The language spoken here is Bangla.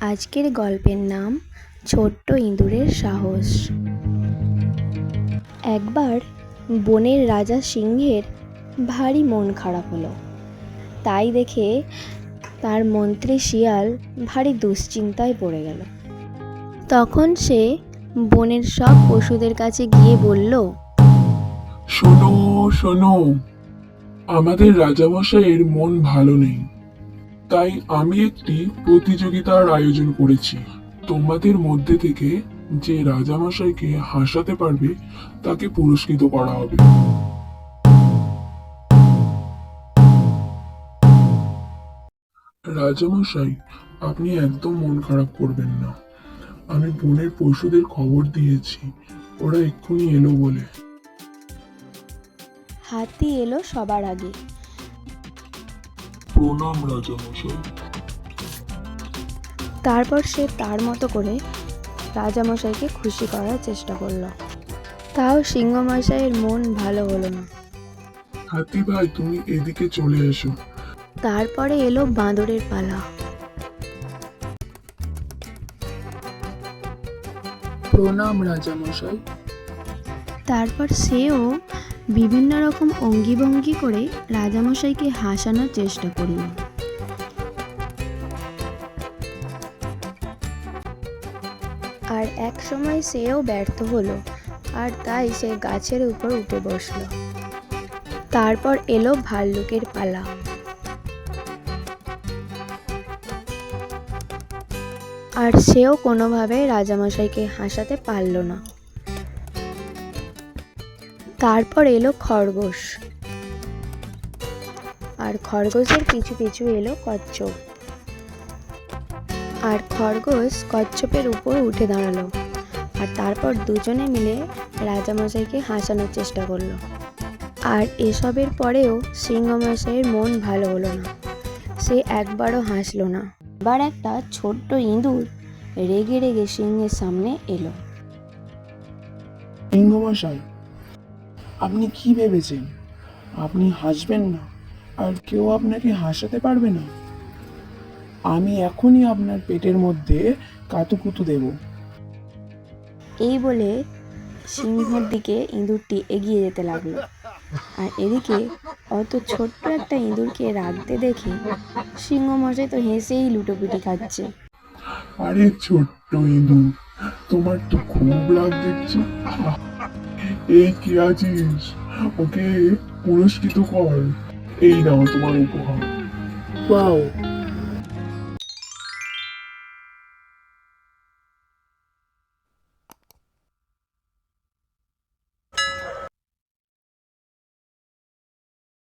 আজকের গল্পের নাম ছোট্ট ইঁদুরের সাহস। একবার বনের রাজা সিংহের ভারী মন খারাপ হলো। তাই দেখে তার মন্ত্রী শিয়াল ভারী দুশ্চিন্তায় পড়ে গেল। তখন সে বনের সব পশুদের কাছে গিয়ে বলল, শোনো শোনো, আমাদের রাজামশাইয়ের মন ভালো নেই। তাই আমি একটি প্রতিযোগিতার আয়োজন করেছি। তোমাদের মধ্যে থেকে যে রাজামশাইকে হাসাতে পারবে, তাকে পুরস্কৃত করা হবে। রাজামশাই, আপনি একদম মন খারাপ করবেন না। আমি বনের পশুদের খবর দিয়েছি। ওরা এক্ষুনি এলো বলে। হাতি এলো সবার আগে। প্রণাম রাজামশাই। তারপর সে তার মতো করে রাজামশাইকে খুশি করার চেষ্টা করল। তাও সিংহমশাইয়ের মন ভালো হলো না। হাতি ভাই তুমি এদিকে চলে এসো। তারপরে এলো বাঁদরের পালা। প্রণাম রাজামশাই। তারপর সেও বিভিন্ন রকম অঙ্গিভঙ্গি করে রাজামশাইকে হাসানোর চেষ্টা করল। আর এক সময় সেও ব্যর্থ হলো, আর তাই সে গাছের উপর উঠে বসল। তারপর এলো ভাল্লুকের পালা। আর সেও কোনোভাবে রাজামশাইকে হাসাতে পারল না। তারপর এলো খরগোশ। আর খরগোশের পিছু পিছু এলো কচ্ছপ। আর খরগোশ কচ্ছপের উপর উঠে দাঁড়াল। আর তারপর দুজনে মিলে রাজামশাইকে হাসানোর চেষ্টা করল। আর এসবের পরেও সিংহমশাইয়ের মন ভালো হলো না। সে একবারও হাসলো না। এবার একটা ছোট্ট ইঁদুর রেগে রেগে সিংহের সামনে এলো। সিংহমশাই আপনি কি ভেবেছেন? আপনি হাসবেন না আর কেউ আপনাকে হাসাতে পারবে না। আমি এখনই আপনার পেটের মধ্যে কাতুকুতু দেব। এই বলে সিংহর দিকে ইঁদুরটি এগিয়ে যেতে লাগল। আর এদিকে অত ছোট্ট একটা ইঁদুরকে রাখতে দেখে সিংহ মশাই তো হেসেই লুটোপুটি খাচ্ছে। আরে ছোট্ট ইঁদুর তোমার তো খুব রাগ দেখছি। এই কি আছিস? ওকে পুরস্কৃত কর। এই নাও তোমার উপহার। ওয়াও।